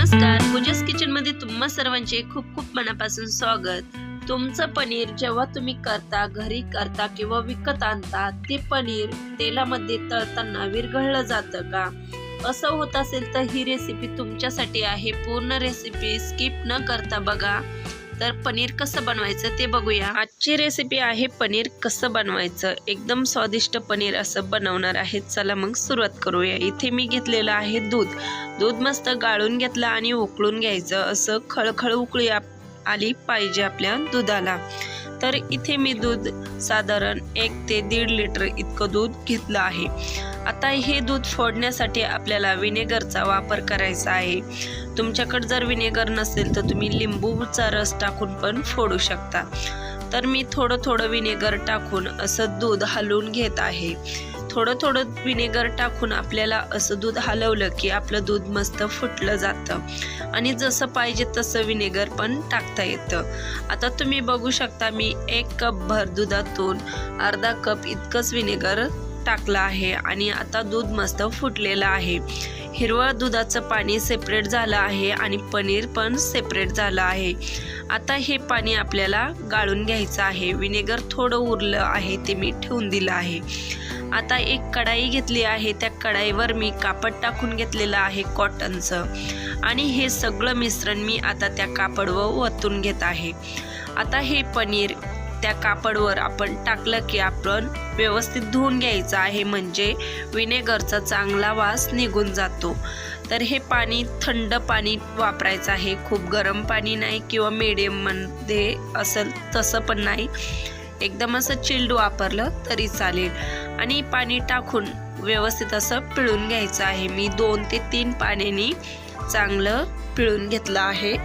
नमस्कार. पूजस किचनमध्ये तुम्हा सर्वांचे खूप खूप मनापासून स्वागत. तुमचं पनीर जेव्हा तुम्ही करता घरी करता किंवा विकत आणता ते पनीर तेलामध्ये तळताना विरघळलं जातं का? असं होत असेल तर ही रेसिपी तुमच्यासाठी आहे. पूर्ण रेसिपी स्किप न करता बघा. तर पनीर कसं बनवायचं ते बघूया. आजची रेसिपी आहे पनीर कसं बनवायचं. एकदम स्वादिष्ट पनीर असं बनवणार आहे. चला मग सुरुवात करूया. इथे मी घेतलेलं आहे दूध. दूध मस्त गाळून घेतलं आणि उकळून घ्यायचं. असं खळखळ उकळी आली पाहिजे आपल्या दुधाला. तर इथे मी दूध साधारण एक ते दीड लिटर इतकं दूध घेतलं आहे. आता हे दूध फोडण्यासाठी आपल्याला विनेगरचा वापर करायचा आहे. तुमच्याकडे जर विनेगर नसेल तर तुम्ही लिंबूचा रस टाकून पण फोडू शकता. तर मी थोडं थोडं विनेगर टाकून असं दूध हलवून घेत आहे. थोडं थोडं विनेगर टाकून आपल्याला असं दूध हलवलं की आपलं दूध मस्त फुटलं जातं. आणि जसं पाहिजे तसं विनेगर पण टाकता येतं. आता तुम्ही बघू शकता मी एक कप भर दुधातून अर्धा कप इतकंच विनेगर टाकलं आहे आणि आता दूध मस्त फुटलेलं आहे. हिरवळ दुधाचं पाणी सेपरेट झालं आहे आणि पनीर पण सेपरेट झालं आहे. आता हे पाणी आपल्याला गाळून घ्यायचं आहे. विनेगर थोडं उरलं आहे ते मी ठेवून दिलं आहे. आता एक कढाई घेतली आहे. त्या कढाईवर मी कापड टाकून घेतलेलं आहे कॉटनचं आणि हे सगळं मिश्रण मी आता त्या कापडवर वतून घेत आहे. आता हे पनीर त्या कापडवर आपण टाकलं की आपण व्यवस्थित धुवून घ्यायचं आहे. म्हणजे विनेगरचा चांगला वास निघून जातो. तर हे पाणी थंड पाणी वापरायचं आहे. खूप गरम पाणी नाही किंवा मीडियममध्ये असेल तसं पण नाही. एकदम असं चिल्ड वापरलं तरी चालेल. आणि पाणी टाकून व्यवस्थित असं पिळून घ्यायचं आहे. मी दोन ते तीन पाण्याने चांगलं पिळून घेतलं आहे.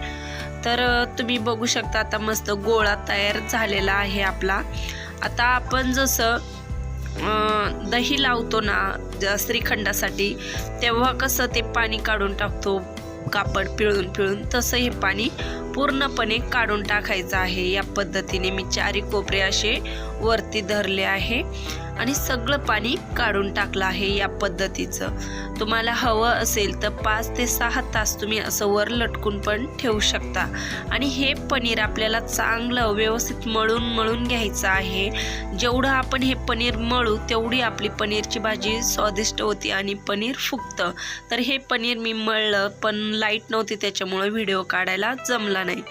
तर तुम्ही बघू शकता आता मस्त गोळा तयार झालेला आहे आपला. आता आपण जसं दही लावतो ना ज- श्रीखंडासाठी तेव्हा कसं ते पाणी काढून टाकतो कापड पिळून पिळून तसं हे पाणी पूर्णपणे काढून टाकायचं आहे. या पद्धतीने मी चारी कोपरे असे वरती धरले आहे. आणि सगळं पाणी काढून टाकलं आहे या पद्धतीचं. तुम्हाला हवं असेल तर पाच ते सहा तास तुम्ही असं वर लटकून पण ठेवू शकता. आणि हे पनीर आपल्याला चांगलं व्यवस्थित मळून मळून घ्यायचं आहे. जेवढं आपण हे पनीर मळू तेवढी आपली पनीरची भाजी स्वादिष्ट होती आणि पनीर फुगतं. तर हे पनीर मी मळलं पण लाइट नव्हती त्याच्यामुळं व्हिडिओ काढायला जमला नाही.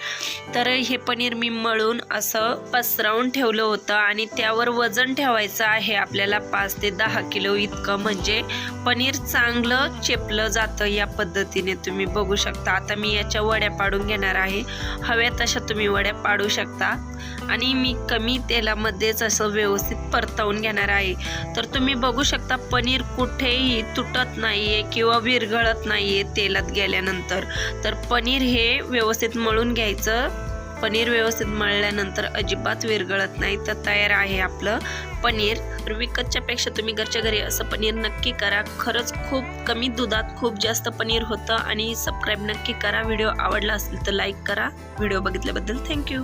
तर हे पनीर मी मळून असं पसरवून ठेवलं होतं आणि त्यावर वजन ठेवायचं आहे. आपल्याला पाच ते दहा किलो इतकं म्हणजे पनीर चांगलं चेपलं जातं या पद्धतीने तुम्ही बघू शकता. आता मी याच्या वड्या पाडून घेणार आहे. हव्या तशा तुम्ही वड्या पाडू शकता. आणि मी कमी तेलामध्येच असं व्यवस्थित परतवून घेणार आहे. तर तुम्ही बघू शकता पनीर कुठेही तुटत नाही आहे किंवा विरघळत नाही आहे तेलात गेल्यानंतर. तर पनीर हे व्यवस्थित मळून घ्यायचं. पनीर व्यवस्थित मळल्यानंतर अजिबात विरघळत नाही तर तयार आहे आपलं पनीर. तर विकतच्या तुम्ही घरच्या घरी असं पनीर नक्की करा. खरंच खूप कमी दुधात खूप जास्त पनीर होतं आणि सबस्क्राईब नक्की करा. व्हिडिओ आवडला असेल तर लाईक करा. Video बघितल्याबद्दल thank you